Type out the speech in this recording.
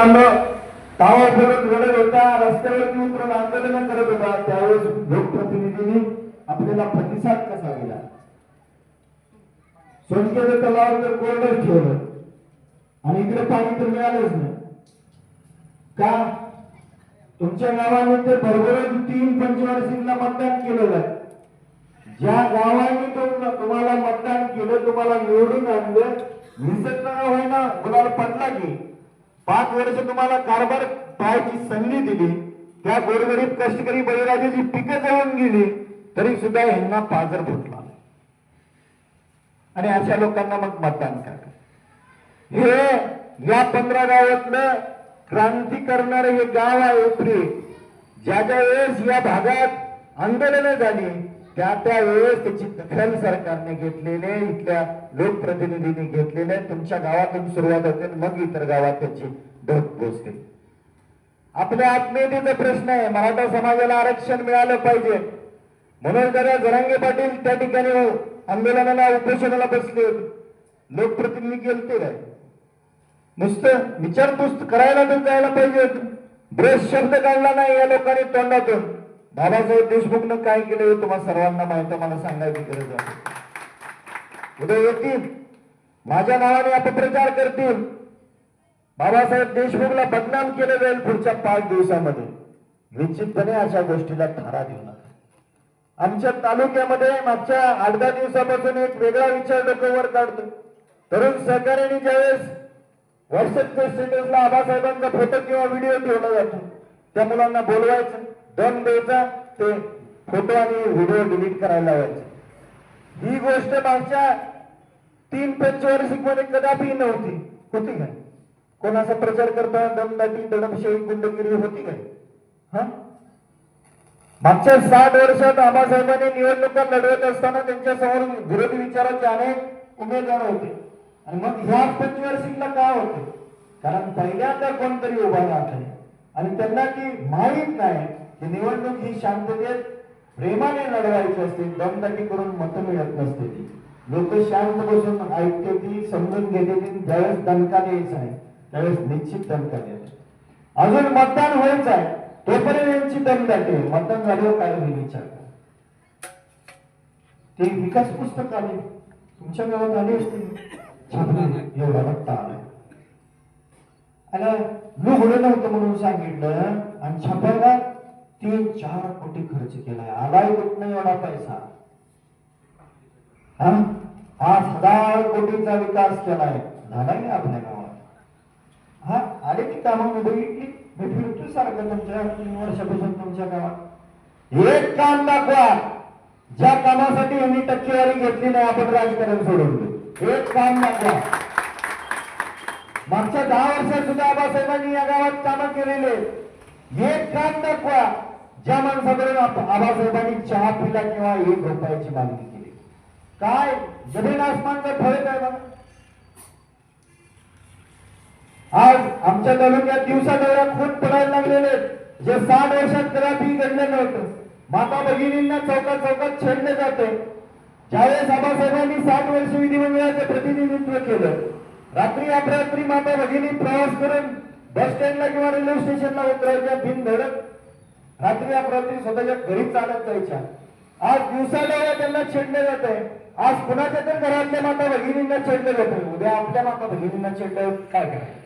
तावा फिरत रडत होता. रस्त्यावरती उतरून आंदोलन करत होता. त्यावेळेस लोकप्रतिनिधींनी आपल्याला प्रतिसाद कसा दिला? सोनकेचं तलाव तर कोरडच ठेवलं आणि इकडे पाणी तर मिळालंच नाही. का? तुमच्या गावाने तर भरभरून तीन पंचवार्षिकला मतदान केलेलं आहे. ज्या गावाने तुम्हाला मतदान केलं तुम्हाला निवडून आणलं निसर्ग होईना गुलाल पटला की? पाच वर्ष तुम्हाला कारभार पाहायची संधी दिली. त्या गोरगरीब कष्टकरी बळीराजाची पिकं जळून गेली तरी सुद्धा ह्यांना पाजर फुटला. आणि अशा लोकांना मग मतदान करा. हे या पंधरा गावातलं क्रांती करणारं हे गाव आहे उपरी. ज्या ज्या वेळेस या भागात आंदोलनं झाली त्या त्या वेळेस त्याची दखल सरकारने घेतलेले इथल्या लोकप्रतिनिधींनी घेतलेले तुमच्या गावातून सुरुवात होते आणि मग इतर गावात त्याची ढग पोचते आपल्या आत्मीयतेचा प्रश्न आहे मराठा समाजाला आरक्षण मिळालं पाहिजे. म्हणून जरा जरांगे पाटील त्या ठिकाणी हो, आंदोलनाला उपोषणाला बसले होते. लोकप्रतिनिधी गेलते काय? नुसतं विचारपूस करायला तर जायला पाहिजे ब्रेस शब्द काढला नाही या लोकांनी तोंडातून. बाबासाहेब देशमुखनं काय केलं हे तुम्हाला सर्वांना माहिती मला सांगायची गरज आहे. उद्या येतील. माझ्या नावाने अपप्रचार करतील. बाबासाहेब देशमुखला बदनाम केलं जाईल पुढच्या पाच दिवसामध्ये. निश्चितपणे अशा गोष्टीला थारा देऊ नका. आमच्या तालुक्यामध्ये मागच्या आठ दहा दिवसापासून एक वेगळा विचार डोक्यावर काढतो तरुण सहकार्याने ज्यावेळेस व्हॉट्सअपच्या स्टेटसला आबासाहेबांचा फोटो किंवा व्हिडिओ ठेवला जातो त्या मुलांना बोलवायचं दम द्यायचा ते फोटो आणि व्हिडिओ डिलीट करायला लावायचे. ही गोष्ट मागच्या तीन पंचवार्षिकमध्ये कदापि नव्हती. होती कोणाचा प्रचार करताना दमदाटी दडपशाही गुंडगिरी होती काय? हा? मागच्या साठ वर्षात आबासाहेबांनी निवडणुका लढवत असताना त्यांच्यासमोर विरोधी विचाराचे अनेक उमेदवार होते. आणि मग ह्या पंचवार्षिकला का होते? कारण पहिल्यांदा कोणतरी उभा राहत आहे आणि त्यांना ती माहीत नाही की निवडणूक ही शांततेत प्रेमाने लढवायची असते दमदाटी करून मतं मिळत नसते. ती लोक शांत बसून ऐकते ती समजून घेते ती ज्यावेळेस दणकाने यायचं आहे. त्यावेळेस निश्चित दणका द्यायचा अजून मतदान व्हायचं आहे तोपर्यंत यांची दमदाटी आहे. मतदान झाल्यावर काय होईल विचार ते विकास पुस्तक आले. तुमच्या गावात आले असते. छापले. एवढा बघता आला. आणि लुगडं नव्हतं म्हणून सांगितलं आणि छापायला तीन चार कोटी खर्च केलाय आलाय कुठं एवढा पैसा. हा? पाच हजार कोटीचा विकास केलाय. झालाय आपल्या गावात हा? आले की कामं मी बघितली मी फिरतो सारखं तुमच्या तीन वर्षापासून तुमच्या गावात एक काम दाखवा. ज्या कामासाठी यांनी टक्केवारी घेतली नाही आपण राजकारण सोडवलं एक काम दाखवा. मागच्या दहा वर्षात सुद्धा आबासाहेबांनी या गावात कामं केलेले. एक काम दाखवा. ज्या माणसाकडून आबासाहेबांनी चहा पिला किंवा एक रुपयाची मागणी केली. काय? जमीन आसमानचा फळ काय बघा आज आमच्या तालुक्यात दिवसा दौऱ्या खून पडायला लागलेले आहेत. जे साठ वर्षात कदापि घडलं नव्हतं माता भगिनींना चौकात चौकात छेडलं जाते. ज्यावेळेस आबासाहेबांनी साठ वर्ष विधिमंडळाचं प्रतिनिधित्व केलं रात्री अपरात्री माता भगिनी प्रवास करून बस स्टँडला किंवा रेल्वे स्टेशनला उतरायच्या बिन धडक रात्री अपरात्री स्वतःच्या घरी चालत जायच्या. आज दिवसा दौऱ्या त्यांना छेडलं जात आहे आज कुणाच्या तर घरातल्या माता भगिनींना छेडलं जातं उद्या आपल्या माता भगिनींना छेडलं काय करायचं?